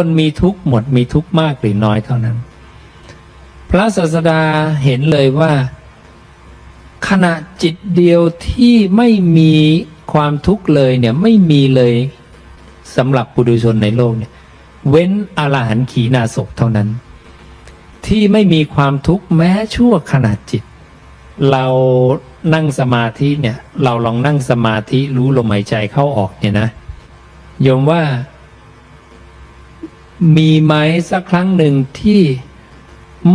คนมีทุกข์หมดมีทุกข์มากหรือน้อยเท่านั้น พระศาสดาเห็นเลยว่า ขณะจิตเดียวที่ไม่มีความทุกข์เลยเนี่ยไม่มีเลยสำหรับปุถุชนในโลกเนี่ย เว้นอรหันต์ขีณาศพเท่านั้น ที่ไม่มีความทุกข์แม้ชั่วขณะจิต เรานั่งสมาธิเนี่ย เราลองนั่งสมาธิรู้ลมหายใจเข้าออกเนี่ยนะโยมว่า มีไหมสักครั้งหนึ่งที่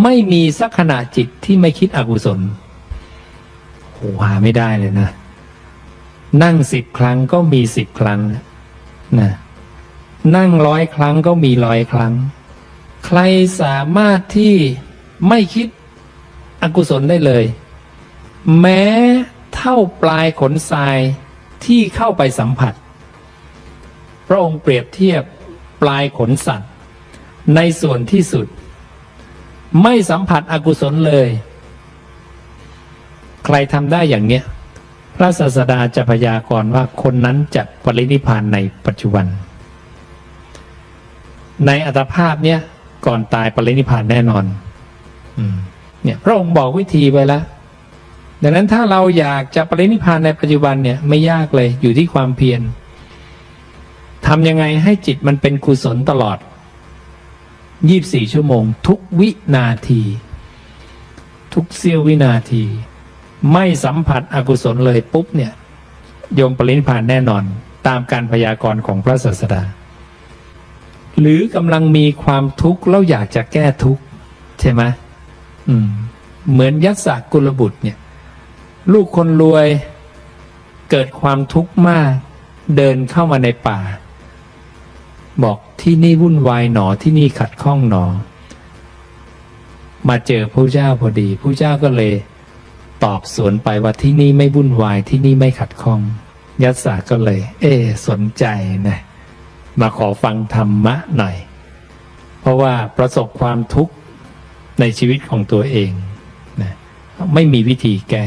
ไม่มีสักขณะจิตที่ไม่คิดอกุศลโหหาไม่ได้เลยนะ นั่งสิบครั้งก็มีสิบครั้งนะนั่งร้อยครั้งก็มีร้อยครั้ง ใครสามารถที่ไม่คิดอกุศลได้เลย แม้เท่าปลายขนทรายที่เข้าไปสัมผัส พระองค์เปรียบเทียบปลายขนสัตว์ ในส่วนที่สุด ไม่สัมผัสอกุศลเลย ใครทำได้อย่างเนี้ย พระศาสดาจะพยากรณ์ว่าคนนั้นจะปรินิพานในปัจจุบัน ในอัตภาพเนี้ยก่อนตายปรินิพานแน่นอนเนี่ยพระองค์บอกวิธีไปแล้วดังนั้นถ้าเราอยากจะปรินิพานในปัจจุบันเนี่ยไม่ยากเลยอยู่ที่ความเพียรทำยังไงให้จิตมันเป็นกุศลตลอด 24 ชั่วโมง ทุกวินาที ทุกเสี้ยววินาที ไม่สัมผัสอกุศลเลยปุ๊บเนี่ย โยมปรินิพานแน่นอนตามการพยากรณ์ของพระศาสดา หรือกำลังมีความทุกข์แล้วอยากจะแก้ทุกข์ ใช่ไหมอืม เหมือนยักษ์กุลบุตรเนี่ย ลูกคนรวยเกิดความทุกข์มาก เดินเข้ามาในป่า บอกที่นี่วุ่นวายหนอที่นี่ขัดข้องหนอ มาเจอพระเจ้าพอดีพระเจ้าก็เลยตอบสวนไปว่าที่นี่ไม่วุ่นวายที่นี่ไม่ขัดข้อง ยัสสาก็เลย เอ สนใจนะมาขอฟังธรรมะหน่อย เพราะว่าประสบความทุกข์ในชีวิตของตัวเองนะไม่มีวิธีแก้